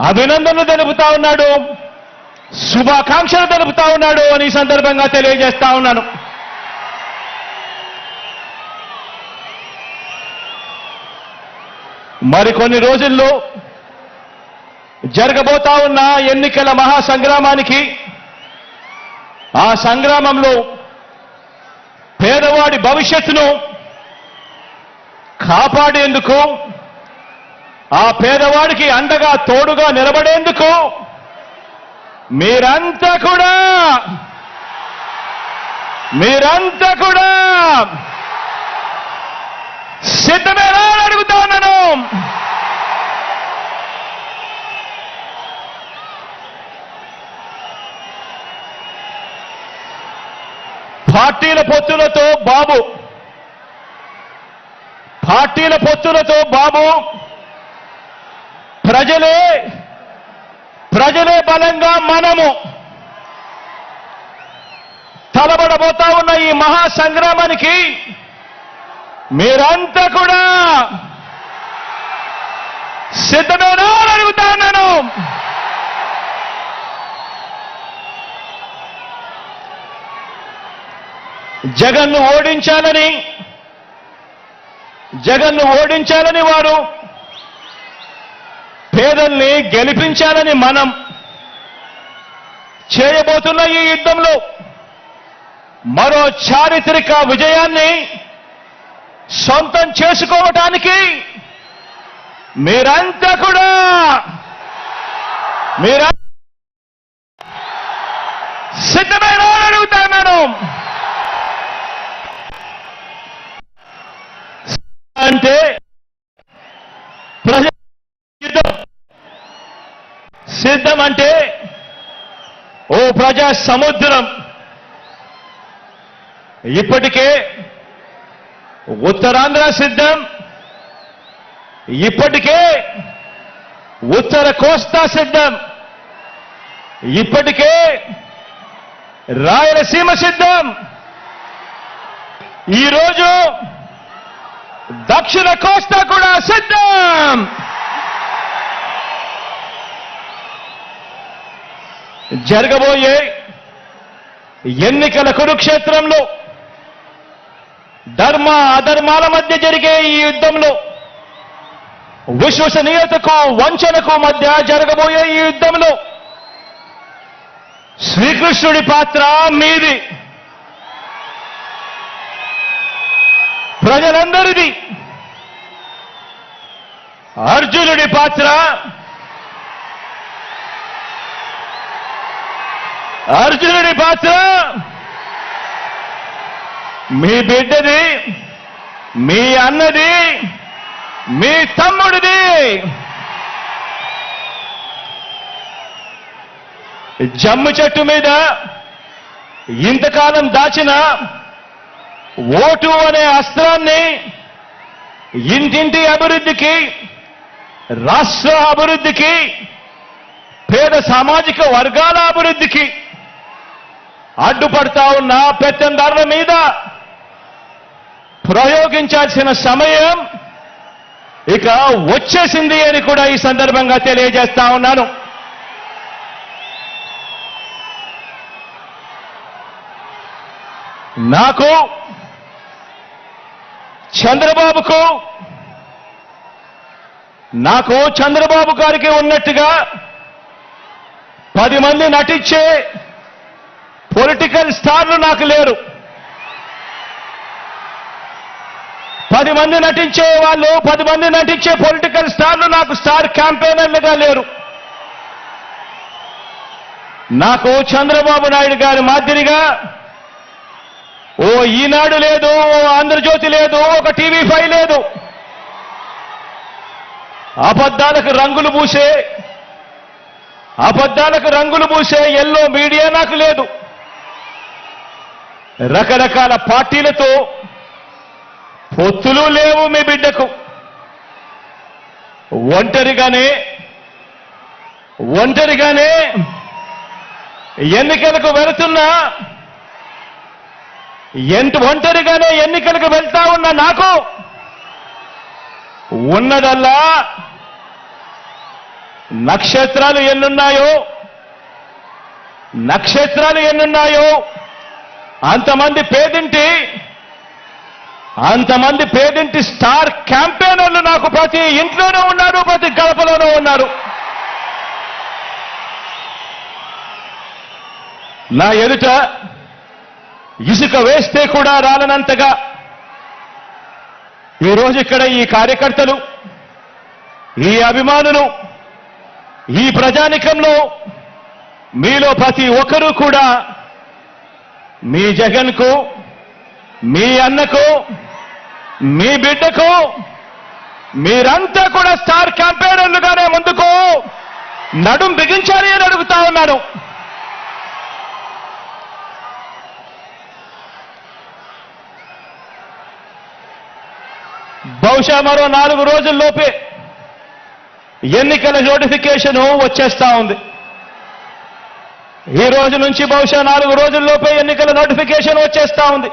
అభినందనలు తెలుపుతా ఉన్నాడు. శుభాకాంక్షలు తెలుపుతా ఉన్నాడు అని సందర్భంగా తెలియజేస్తా ఉన్నాను. మరికొన్ని రోజుల్లో జరగబోతా ఉన్న ఎన్నికల మహాసంగ్రామానికి ఆ సంగ్రామంలో పేదవాడి భవిష్యత్తును కాపాడేందుకు ఆ పేదవాడికి అండగా తోడుగా నిలబడేందుకు మీరంతా కూడా మీరంతా కూడా సిద్ధమేనా అడుగుతా ఉన్నాను. పార్టీల పొత్తులతో బాబు పార్టీల పొత్తులతో ప్రజలే ప్రజలే బలంగా మనము తలబడబోతా ఉన్న ఈ మహా సంగ్రామానికి మీరంతా కూడా సిద్ధమేనా అని అడుగుతా ఉన్నాను. జగన్ను ఓడించాలని జగన్ను ఓడించాలని వారు పేదల్ని గెలిపించాలని మనం చేయబోతున్న ఈ యుద్ధంలో మరో చారిత్రక విజయాన్ని సొంతం చేసుకోవటానికి మీరంతా కూడా మీరా సిద్ధమైన అడుగుతాను అంటే ప్రజ సిద్ధం సిద్ధం అంటే ఓ ప్రజా సముద్రం. ఇప్పటికే ఉత్తరాంధ్ర సిద్ధం ఇప్పటికే ఉత్తర కోస్తా సిద్ధం ఇప్పటికే రాయలసీమ సిద్ధం. ఈరోజు దక్షిణ కోస్తా కూడా సిద్ధం. జరగబోయే ఎన్నికల కురుక్షేత్రంలో ధర్మ అధర్మాల మధ్య జరిగే ఈ యుద్ధంలో విశ్వసనీయతకు వంచనకు మధ్య జరగబోయే ఈ యుద్ధంలో శ్రీకృష్ణుడి పాత్ర మీది. ప్రజలందరిది. అర్జునుడి పాత్ర అర్జునుడి పాత్ర. మీ బిడ్డది మీ అన్నది మీ తమ్ముడిది. జమ్ము చెట్టు మీద ఇంతకాలం దాచిన ఓటు అనే అస్త్రాన్ని ఇంటింటి అభివృద్ధికి రాష్ట్ర అభివృద్ధికి పేద సామాజిక వర్గాల అభివృద్ధికి అడ్డుపడతా ఉన్న పెత్తందారుల మీద ప్రయోగించాల్సిన సమయం ఇక వచ్చేసింది అని కూడా ఈ సందర్భంగా తెలియజేస్తా ఉన్నాను. నాకు చంద్రబాబుకు నాకు చంద్రబాబు గారికి ఉన్నట్టుగా పది మంది నటించే పొలిటికల్ స్టార్లు నాకు లేరు. పది మంది నటించే వాళ్ళు పది మంది నటించే పొలిటికల్ స్టార్లు నాకు స్టార్ క్యాంపెయినర్లుగా లేరు. నాకు చంద్రబాబు నాయుడు గారి మాదిరిగా ఓ ఈనాడు లేదు ఓ ఆంధ్రజ్యోతి లేదు ఒక టీవీ ఫైవ్ లేదు. అబద్ధాలకు రంగులు పూసే అబద్ధాలకు రంగులు పూసే ఎల్లో మీడియా నాకు లేదు. రకరకాల పార్టీలతో పొత్తులు లేవు మీ బిడ్డకు. ఒంటరిగానే ఒంటరిగానే ఎన్నికలకు వెళుతున్నా ఎంత ఒంటరిగానే ఎన్నికలకు వెళ్తా ఉన్న నాకు ఉన్నదల్లా నక్షత్రాలు ఎన్నున్నాయో నక్షత్రాలు ఎన్నున్నాయో అంతమంది పేదింటి అంతమంది పేదింటి స్టార్ క్యాంపెయినర్లు నాకు ప్రతి ఇంట్లోనూ ఉన్నారు ప్రతి గడపలోనూ ఉన్నారు. నా ఎదుట ఇసుక వేస్తే కూడా రాలనంతగా ఈరోజు ఇక్కడ ఈ కార్యకర్తలు ఈ అభిమానులు ఈ ప్రజానికంలో మీలో ప్రతి ఒక్కరూ కూడా మీ జగన్కు మీ అన్నకు మీ బిడ్డకు మీరంతా కూడా స్టార్ క్యాంపెయినర్లుగానే ముందుకు నడుం బిగించాలి అని అడుగుతా ఉన్నాను. బహుశా మరో నాలుగు రోజుల్లోపే ఎన్నికల నోటిఫికేషన్ వచ్చేస్తా ఉంది. ఈ రోజు నుంచి బహుశా నాలుగు రోజుల్లోపే ఎన్నికల నోటిఫికేషన్ వచ్చేస్తా ఉంది.